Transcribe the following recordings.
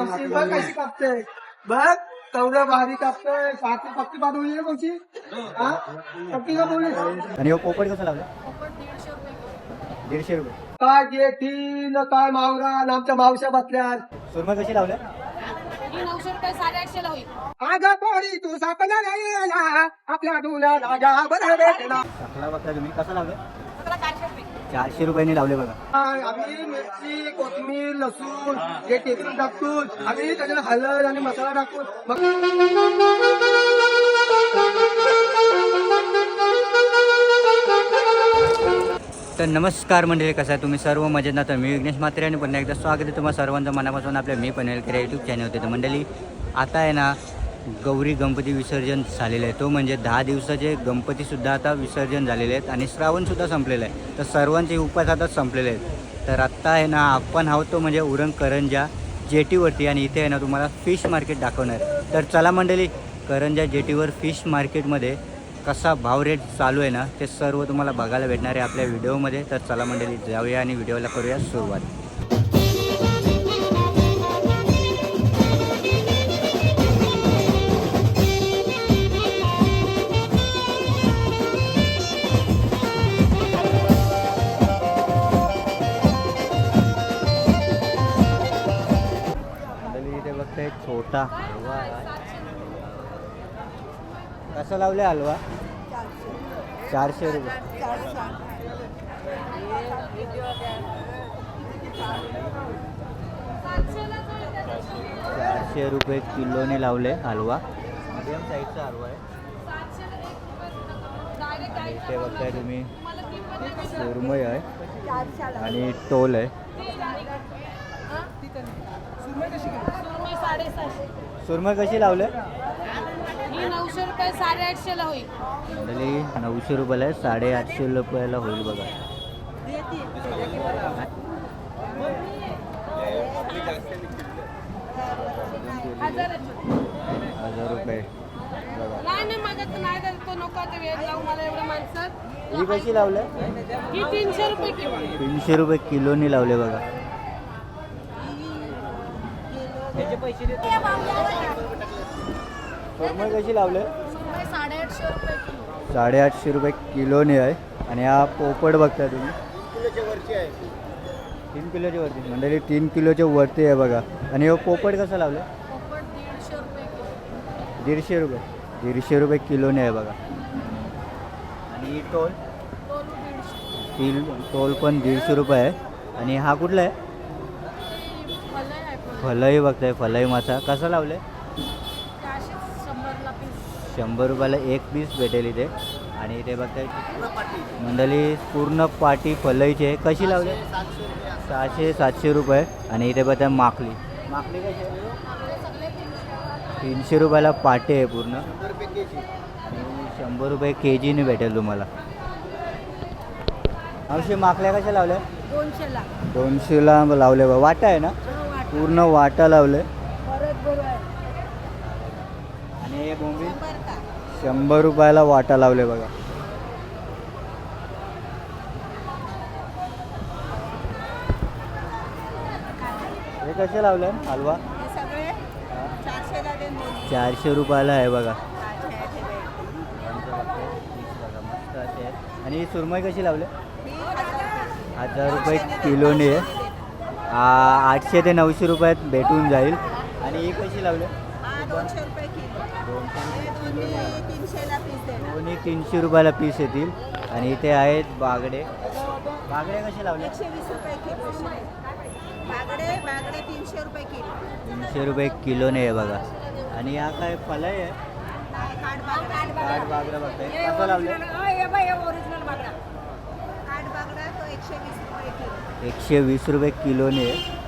बघ कशी कापते बघ तेवढं भारी कापतोय. पाठी पक्की पाठवली ना कोणची हा? पक्की का बोलली आणि हो पोपट कसं लावलं दीडशे रुपये. काय जेठी न काय मावरा आमच्या मावश्या बसल्या कशी लावल्या? ही नऊशे रुपये साडेआठशे ला होईल. आज पोरी तू सापला नाही आपल्या भेटला. टाकला बघता तुम्ही. कसं लावलं? सगळं चारशे रुपये. चारशे रुपयांनी लावले बघा. आम्ही मिरची कोथिंबीर लसूण हे टेकून टाकतो आम्ही त्याच्याला हळद आणि मसाला टाकतो मग तर नमस्कार मंडळी कसं आहे तुम्ही सर्व? मजेत ना? तर मी विघ्नेश म्हात्रे आणि पुन्हा एकदा स्वागत आहे तुम्हाला सर्वांचं मनापासून आपल्या मी पनवेल यूट्यूब चॅनल होते तर मंडळी आता आहे ना गौरी गणपती विसर्जन झालेलं आहे. तो म्हणजे दहा दिवसाचे गणपतीसुद्धा आता विसर्जन झालेले आहेत आणि श्रावणसुद्धा संपलेलं आहे. तर सर्वांचे उपास आता संपलेले आहेत. तर आत्ता आहे ना आपण आहोत तो म्हणजे उरण करंजा जेटीवरती आणि इथे आहे ना तुम्हाला फिश मार्केट दाखवणार आहे. तर चला मंडळी करंजा जेटीवर फिश मार्केटमध्ये कसा भाव रेट चालू आहे ना ते सर्व तुम्हाला बघायला भेटणार आहे आपल्या व्हिडिओमध्ये तर चला मंडळी जाऊया आणि व्हिडिओला करूया सुरुवात. लावले हलवा? चारशे रुपये. चारशे रुपये किलोने लावले हलवा. मध्यम साईजचा हलवा आहे. आणि इथे बघताय तुम्ही सुरमई आहे आणि टोल आहे. सुरमई कशी लावले? ही नऊशे रुपये साडेआठशे ला होईल. मंडळी नऊशे रुपयाला आहे साडेआठशे रुपयाला होईल बघा. हजार रुपये. बघा नाही नाही माझ्या तर नाही देत तो नको ते वेळ लावून मला एवढं माणसं. ही कशी लावले? ही तीनशे रुपये किलो. तीनशे रुपये किलोनी लावले बघा. सुरमई कशी लावले साडेआठशे रुपये किलो. साडेआठशे रुपये किलोने आहे आणि हा पोपट बघताय तुम्ही. तीन किलोच्या वरती. मंडळी तीन किलोच्या वरती आहे बघा. आणि हो पोपट कसं लावलं दीडशे रुपये किलो. दीडशे रुपये. किलोने आहे बघा. आणि ही टोल? तील टोल पण दीडशे रुपये आहे. आणि हा कुठला आहे? आहे फलई. बघताय फलई मासा. कसा लावले पीस शंभर रुपयाला एक पीस भेटेल इथे. आणि इथे बघताय मंडळी पूर्ण पाटी फलईची आहे. कशी लावली? सहाशे सातशे रुपये. आणि इथे बघताय माकली माकली कशी तीनशे रुपयाला पाटे आहे पूर्ण. आणि शंभर रुपये के जीने भेटेल तुम्हाला. मावशी माकल्या कशा लावल्या? दोनशेला. दोनशेला लावले बा. वाटा आहे ना? वाट. पूर्ण वाटा लावले. आणि हे बोंबील शंभर रुपयाला वाटा लावले बघा. हे कसे लावले? हलवा? चारशे रुपयाला आहे बघा. मस्त असे. आणि ही सुरमई कशी लावले? हजार रुपये. किलोने आठशे ते नऊशे रुपयात भेटून जाईल. आणि ही कशी लावले? दोन्ही तीनशे रुपयाला पीस येतील. आणि इथे आहेत बागडे. बागडे कसे लावले? एकशे वीस रुपये किलो बागडे बागडे तीनशे रुपये किलो. तीनशे रुपये किलोने आहे बघा. आणि हा काय फलाई आहे काठ बागडा. काठ बागडा बघताय. कसं लावले? ओरिजिनल बागडा. काठ बागडा तो एकशे वीस रुपये किलो. एकशे वीस रुपये किलोने आहे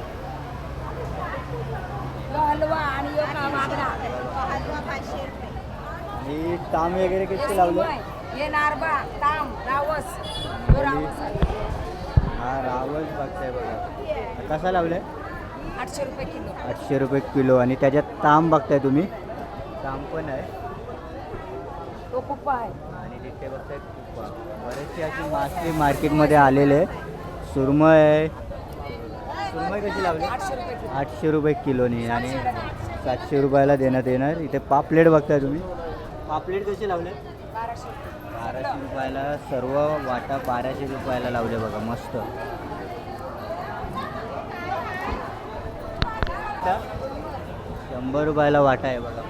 हलवा आणि बागडा हलवा पाचशे रुपये आणि ताम वगैरे किती लावले? हे नारबा ताम रावस. तो रावस. आहे. हा रावस बघताय बघा. कसा लावलाय? आठशे रुपये किलो. आठशे रुपये किलो. आणि त्याच्यात ताम बघताय तुम्ही? ताम पण आहे. तो कुप्पा आहे. आणि तिथे बघताय कुप्पा बरेचसे अशी मासळी मार्केटमध्ये आलेले आहे सुरमई आहे. सुरमई कशी लावली? आठशे रुपये किलोनी. आणि सातशे रुपयाला देण्यात येणार. इथे पापलेट बघताय तुम्ही. पापलेट कशी लावले? बाराशे रुपयाला सर्व वाटा बाराशे रुपयाला लावले बघा मस्त. शंभर रुपयाला वाटा आहे बघा.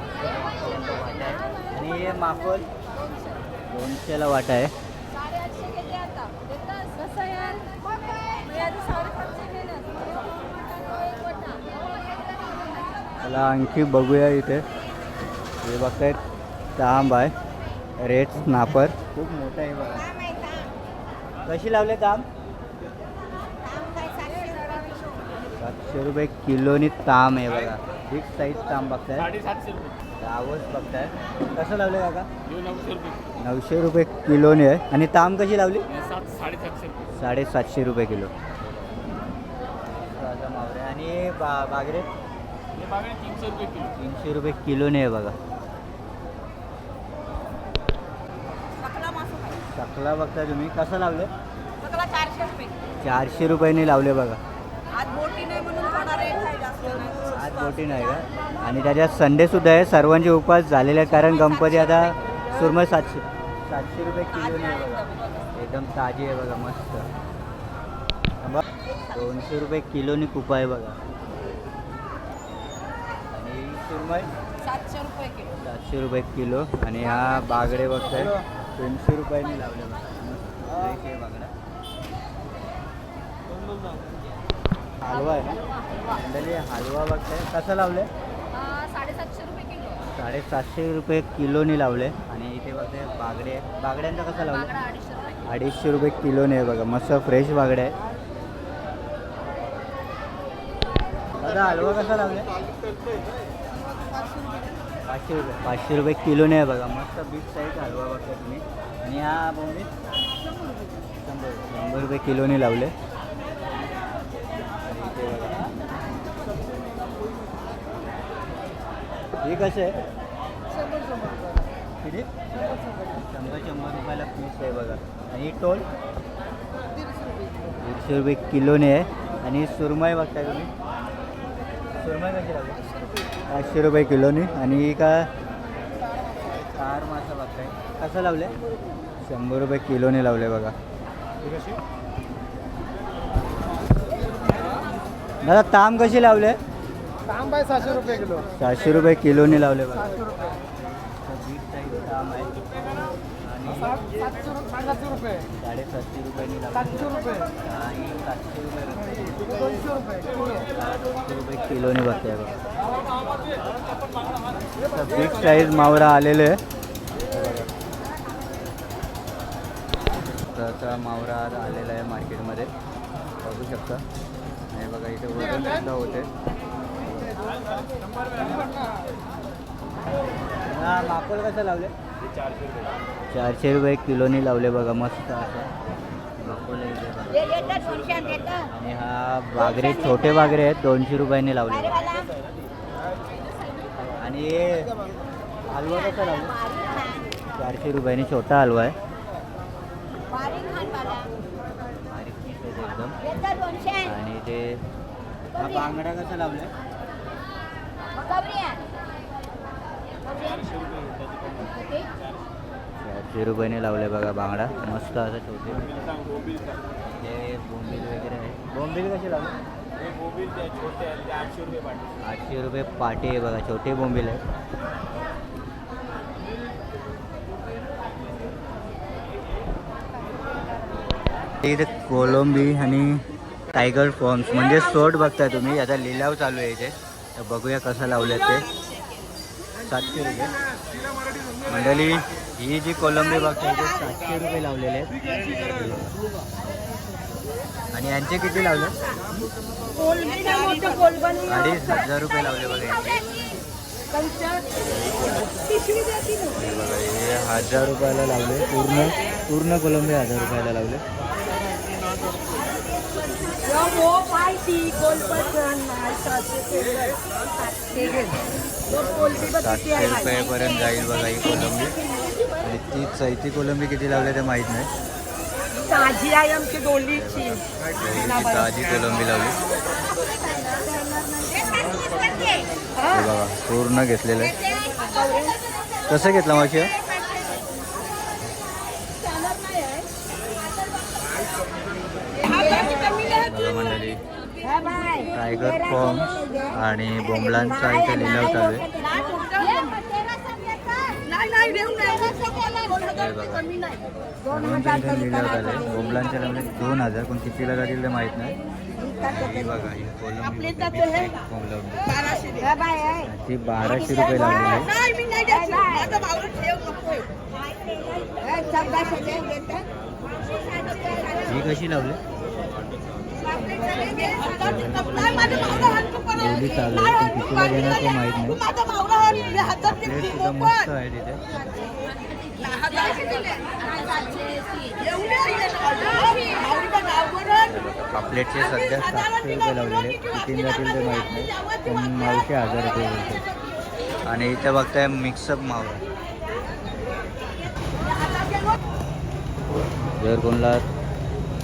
वाटा आहे आणि हे माफल दोनशेला वाटा आहे. कसं. त्याला आणखी बघूया इथे. हे बघतायत तांब आहे रेट स्नापर. खूप मोठं आहे बघा? कशी लावले तांब सातशे रुपये. किलोनी ताम आहे बघा. बिग साईज ताम बघताय. गावच बघताय. कसं लावले काका? हे नऊशे रुपये. नऊशे रुपये किलोने आहे. आणि ताम कशी लावली? हे सात साडेसातशे रुपये. किलो. आणि बा बागरे? हे तीनशे रुपये किलो. तीनशे रुपये किलोने आहे बघा सकला मासू सकला बघताय तुम्ही. कसं लावले चारशे रुपये. चारशे रुपयाने लावले बघा. आज बोटी नाही म्हणून थोडा रेट आहे जास्त. नाही आज बोटी नाही का? आणि त्याच्यात संडे सुद्धा आहे. सर्वांचे उपवास झालेले आहे कारण गणपती आता सुरमई सातशे सातशे रुपये किलो आहे. बघा. एकदम ताजी आहे बघा मस्त. थांबा. दोनशे रुपये किलोनी कुपा आहे बघा. आणि सुरमई? सातशे रुपये किलो. सातशे रुपये किलो. आणि हा बागडे बघताय. तीनशे रुपयाने लावले हलवा आहे ना? मंडळी हलवा बघताय. कसं लावले साडेसातशे रुपये किलो साडेसातशे रुपये किलोनी लावले. आणि इथे बघते बागडे. बागड्यांचा कसं लावलं बागडा अडीचशे रुपये अडीचशे रुपये किलोने आहे बघा. मस्त फ्रेश बागडे आहे. दादा हलवा कसा लावले पाचशे रुपये. पाचशे रुपये किलोने आहे बघा. मस्त बीट साईज हलवा बघता तुम्ही. आणि हा बोंबील? शंभर शंभर रुपये किलोने लावले. आणि इथे हे कसं? आहे किती? शंभर शंभर रुपयाला पीस आहे बघा. आणि टोल दीडशे रुपये किलोने आहे. आणि सुरमई बघताय तुम्ही. पाचशे रुपये किलोने आणि ही का? चार मासा बघताय कसं लावले शंभर रुपये किलोने लावले बघा. दादा ताम कशी लावले तांब आहे सहाशे रुपये किलो. सहाशे रुपये किलोने लावले बघा. ताम आहे आणि सातशे रुपये. साडेसातशे रुपये सातशे आणि रुपये बसते किलोने बघा. बिग साईज मावरा आलेले आहे त्याचा मावरा आज आलेला आहे मार्केटमध्ये. बघू शकता. नाही बघा इथे वजन सुद्धा होते. हा माकोल कसं लावले? चारशे रुपये. चारशे रुपये किलोनी लावले बघा मस्त असं. आहे आणि हा बागरे छोटे बागरे आहेत दोनशे रुपयाने लावले. आणि हलवा कसा लावला? चारशे रुपयाने छोटा हलवा आहे. एकदम. आणि ते हा बांगडा कसा लावलाय? कबरी रुपयाने लावलाय बघा बांगडा. मस्त असं छोटे हे बोंबील वगैरे आहे. बोंबील कसे लावले? ते छोटे आठशे रुपये पाठी आठशे रुपये पाटे आहे बघा छोटे बोंबील आहे. इथे कोलंबी आणि टायगर फॉर्म्स म्हणजे सोट बघताय तुम्ही याचा लिलाव चालू आहे इथे. तर बघूया कसं लावलं ते. सातशे रुपये. मंडळी ही जी कोलंबी बघताय ते सातशे रुपये लावलेले आहेत. आणि यांचे किती लावले? अडीच हजार रुपये लावले बघा यांचे. हे बघा हे हजार रुपयाला लावले. पूर्ण पूर्ण कोलंबी हजार रुपयाला लावले. सातशे रुपयापर्यंत जाईल बघा ही कोलंबी. ती चैती कोलंबी किती लावली ते माहीत नाही. ताजी आहे आमची ताजी कोलंबी लावली. बाबा पूर्ण घेतलेलं आहे. कसं घेतलं माझी टायगर फॉर्म आणि बोंबलांचा इथे लिलाव चालू आहे. बघा बोंबलांच्या लावले दोन हजार पण कितीला जातील ते माहीत नाही ही बघा ही कोलंबी ती बाराशे रुपये लावलेली ही कशी लावली? एवढी चालू आहे पण कितीला घेणार ते माहीत नाही. सुद्धा मस्त आहे तिथे पापलेटचे सध्या सातशे रुपये लावलेले किती जातील ते माहीत नाही. पण नऊशे हजार रुपये बोलते आणि इथे बघताय मिक्सअप माव जर कोणाला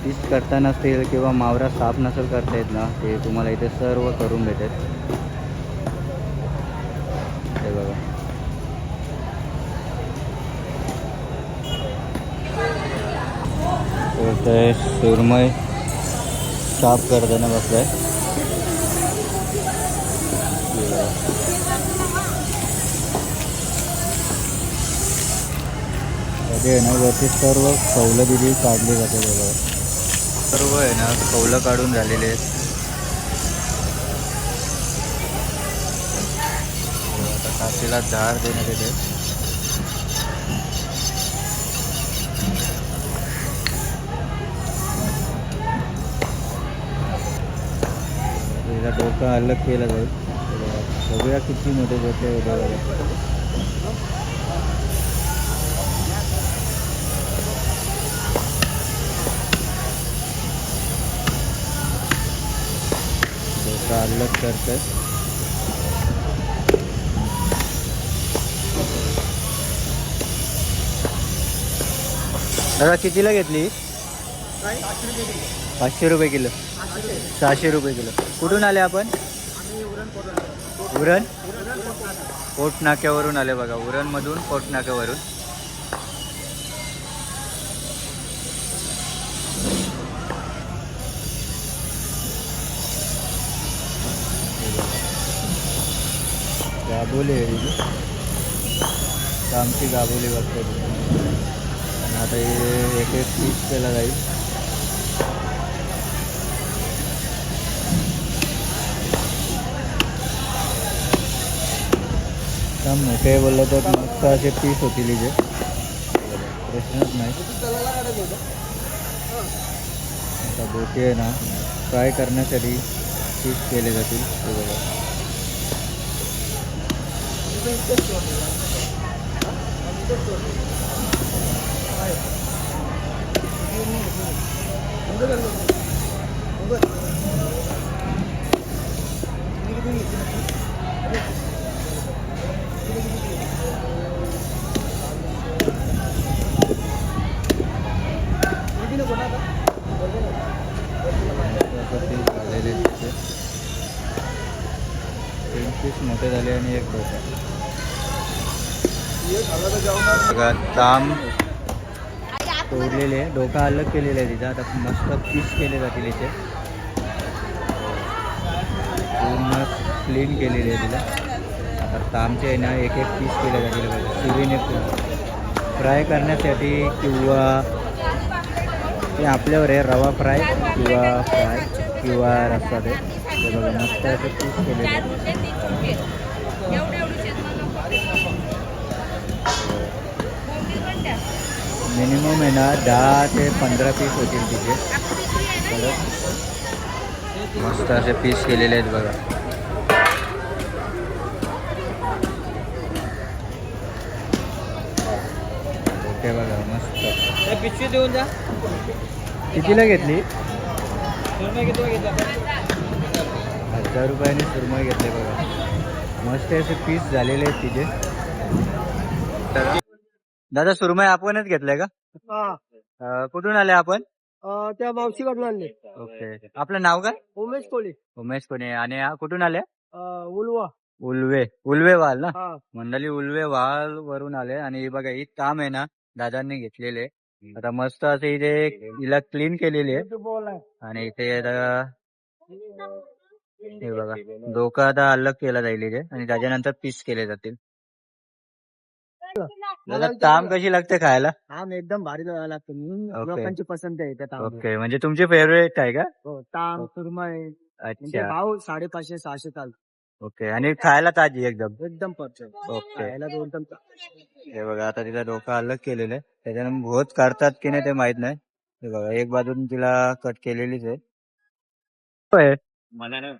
पीस करता नसतील किंवा मावरा साफ नसेल करता येत ना ते तुम्हाला इथे सर्व करून भेटेल हे बघा तर ते साफ करताना बसलाय. आहे ना वरती सर्व कौलं दिली काढली जाते बघा. सर्व आहे ना कौलं काढून झालेले आहेत. आता काशीला धार देण्यात येते. डोका अलग केला जाईल. बघा. बघूया किती मोठे होते उद्या डोका अलग करतात दादा कितीला घेतली? पाचशे रुपये किलो. सहाशे रुपये किलो. कुठून आले आपण? उरण? पोट नाक्यावरून आले बघा. उरणमधून पोट नाक्यावरून गाबोली आहे आमची गाबोली बघते आता हे एक एक पीस केला जाईल. काम मोठे बोललं तर मस्त असे पीस होतील इथे. प्रश्नच नाही. आता बोटी आहे ना फ्राय करण्यासाठी पीस केले जातील. हे बघा. ताम तोडलेले डोका अलग केलेला आहे तिचा. आता मस्त पीस केले जातील इथे. पूर्ण क्लीन केलेली आहे तिला. आता तामचे आहे ना एक एक पीस केले जातील सुरीने फ्राय करण्यासाठी किंवा ते आपल्यावर आहे रवा फ्राय किंवा फ्राय किंवा रस्सा ते. बघा मस्त असं पीस केलेले आहे. मिनिमम आहे ना, दहा ते पीस होतील तिथे मस्त असे पीस जा कितीला घेतली? हज़ार रुपयाने सुरमई घेतले बघा. मस्त पीस आहेत तिथे दादा सुरमई आपणच घेतलंय का? अं, कुठून आले आपण? त्या मावशीकडून आणले. ओके. आपलं नाव काय? उमेश कोळी. उमेश कोणे आणि कुठून आले? अं, उलवा. उल्वे. उल्वे वाल ना? हा. मंडळी उल्वे वाल वरून आले. आणि हे बघा ही ताम आहे ना दादांनी घेतलेले आता मस्त असे इथे हिला क्लीन केलेली आहे. आणि इथे आता हे बघा डोकं आता अलग केला जाईल इथे. आणि त्याच्यानंतर पीस केले जातील. दादा ताम कशी लागते खायला? आम एकदम भारी लागतो. लोकांची पसंत आहे त्या तांबे. ओके म्हणजे तुमची फेवरेट आहे का? हो ताम सुरमई म्हणजे अच्छा. भाव साडेपाचशे सहाशे चालतो ओके आणि खायला ताजी एकदम? एकदम परफेक्ट. ओके. खायला हे बघा आता तिला डोकं अलग केलेलं आहे. त्याच्यानं भोत काढतात की नाही ते माहीत नाही. हे बघा एक बाजून तिला कट केलेलीच आहे. होय. मला ना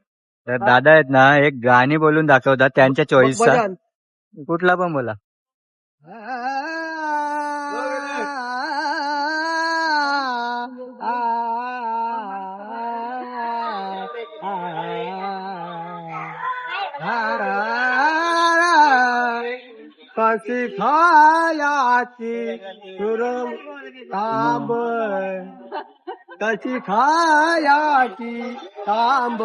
तर दादा आहेत ना एक गाणी बोलून दाखवतात त्यांच्या चॉईसचा. कुठला पण बोला. कशी खायाची सुरम तांब कशी खायाची तांब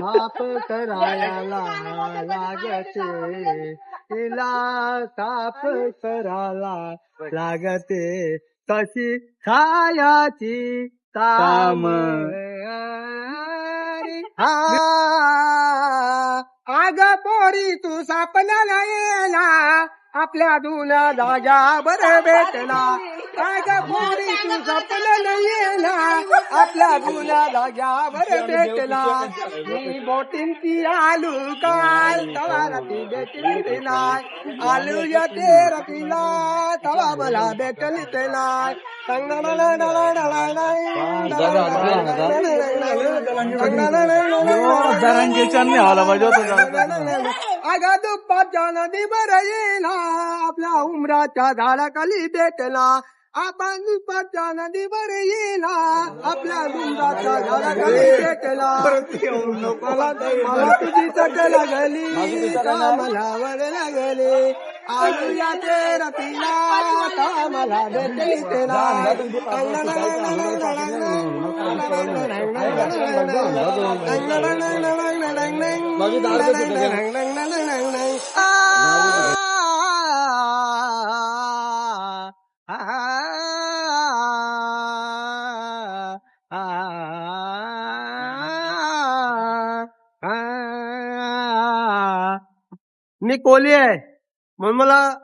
साप करायला लागते. तिला साप करायला लागते. कशी खायाची ताम आग पोरी तू सापना येला आपल्या दुना जाग्यावर भेटला. आग पोरी तू सापना येला आपल्या दुना जाग्यावर भेटला. मी बोटीन ती आलू काल तवा राती भेटली नाही आलू ते रतीला तवा मला भेटली ते नाही अगं दुपारच्या नदीवर येला आपल्या उमराच्या झाडाखाली भेटला आपण दुपारच्या नदीवर येला आपल्या उमराच्या झाडाखाली भेटला मला मला तुझी चट लागली का मला वड लागली आलू या ते रतीला का म्हणून मला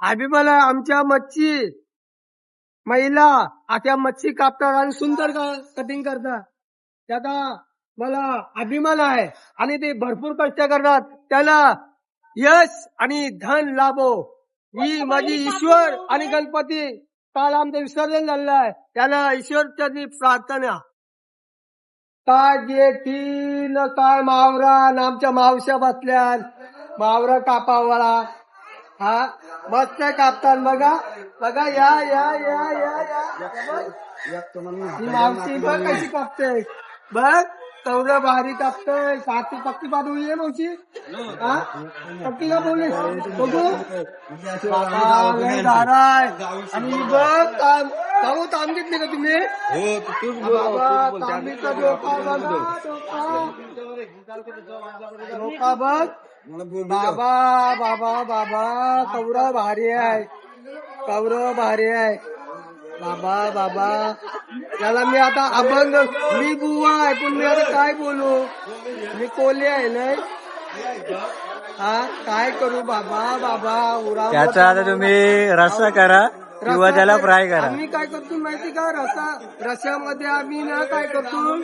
अभिमान आहे आमच्या मच्छी महिला आता मच्छी कापतात आणि सुंदर कटिंग करतात. त्याचा मला अभिमान आहे आणि ते भरपूर कष्ट करतात. त्याला यश आणि धन लाभो. ही माझी ईश्वर आणि गणपती काल आमचं विसर्जन झालेलं आहे. त्याला ईश्वरच्या प्रार्थना. काय जेठी न काय मावरा आमच्या मावश्या बसल्यात. मावरा कापावाला हा मस्त कापतात बघा बघा या या या या या। ही मावशी बघ कशी कापते बघ तेवढं भारी कापतय कापी पक्की पाठवू ये मावशी हा? पक्की का बोलली बघू बाबा, लय धाराय आणि बघ ताम ताऊ ताम घेतली का तुम्ही तांबीचा डोका बघा, डोका. डोका बघ बाबा बाबा बाबा कवरं भारी आहे. कवरं भारी आहे. बाबा बाबा. त्याला मी आता अभंग मी बुवा आहे पण मी आता काय बोलू? मी कोली आहे ना हा काय करू बाबा बाबा उरा त्याचा आता तुम्ही रस्सा करा. किंवा त्याला काय- फ्राय करा. आम्ही काय करतो माहिती का? रसा रश्यामध्ये आम्ही ना काय करतो?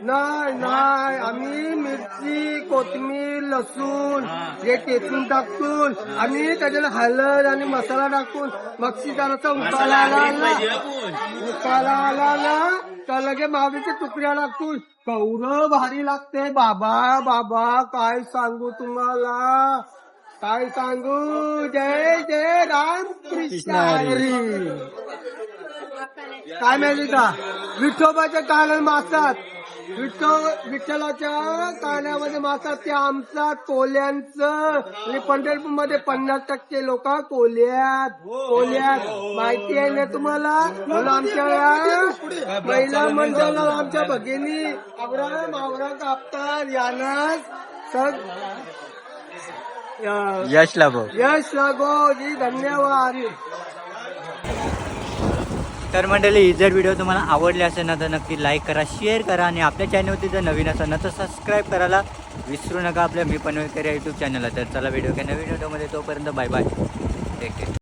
नाही नाही. आम्ही मिरची कोथिंबीर लसूण हे. ठेचून टाकतो आम्ही त्याच्याला हळद आणि मसाला टाकून जरासा उकाला आला उकाला आला ना तर लगे मावीच्या तुकड्या टाकतो कौर भारी लागते बाबा बाबा काय सांगू तुम्हाला? काय सांगू? जय जय राम कृष्ण हरी. काय माहिती का? विठोबाच्या कालन मासात. विठ्ठल विठ्ठलाच्या कानामध्ये मासा ते आमचा कोल्यांचं. आणि पंढरपूरमध्ये पन्नास टक्के लोक कोल्यात. कोल्यात. माहिती आहे ना तुम्हाला? म्हणून आमच्या या महिला मंडळाला आमच्या भगिनी आवरा मावरा कापतात यानाच सग यश लाभो. यश लागो जी धन्यवाद. तर मंडळी ही जर व्हिडिओ तुम्हाला आवडली असेल ना तर नक्की लाईक करा शेअर करा आणि आपल्या चॅनलवरती जर नवीन असाल ना तर सबस्क्राईब करायला विसरू नका आपल्या मी पनवेलकर या यूट्यूब चॅनलला तर चला व्हिडिओ काय नवीन व्हिडिओमध्ये तोपर्यंत बाय बाय टेक केअर